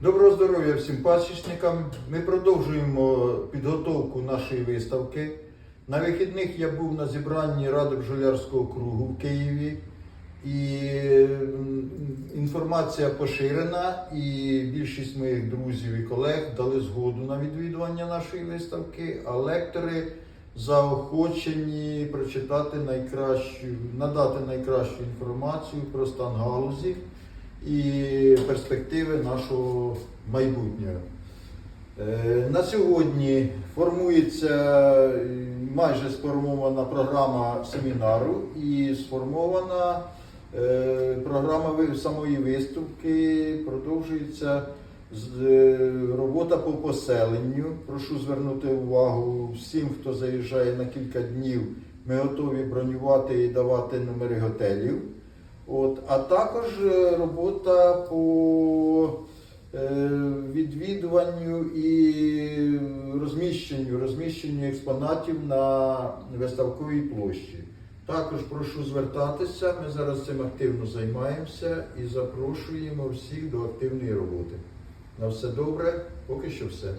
Доброго здоров'я всім пасічникам. Ми продовжуємо підготовку нашої виставки. На вихідних я був на зібранні Ради бджолярського кругу в Києві. І інформація поширена, і більшість моїх друзів і колег дали згоду на відвідування нашої виставки, а лектори заохочені прочитати найкращу, надати найкращу інформацію про стан галузі і перспективи нашого майбутнього. Е, На сьогодні формується е, майже сформована програма семінару і сформована е, програма самої виставки. Продовжується робота по поселенню. Прошу звернути увагу всім, хто заїжджає на кілька днів. Ми готові бронювати і давати номери готелів. От, а також е, робота по е, відвідуванню і розміщенню, розміщенню експонатів на виставковій площі. Також прошу звертатися, ми зараз цим активно займаємося і запрошуємо всіх до активної роботи. На все добре, поки що все.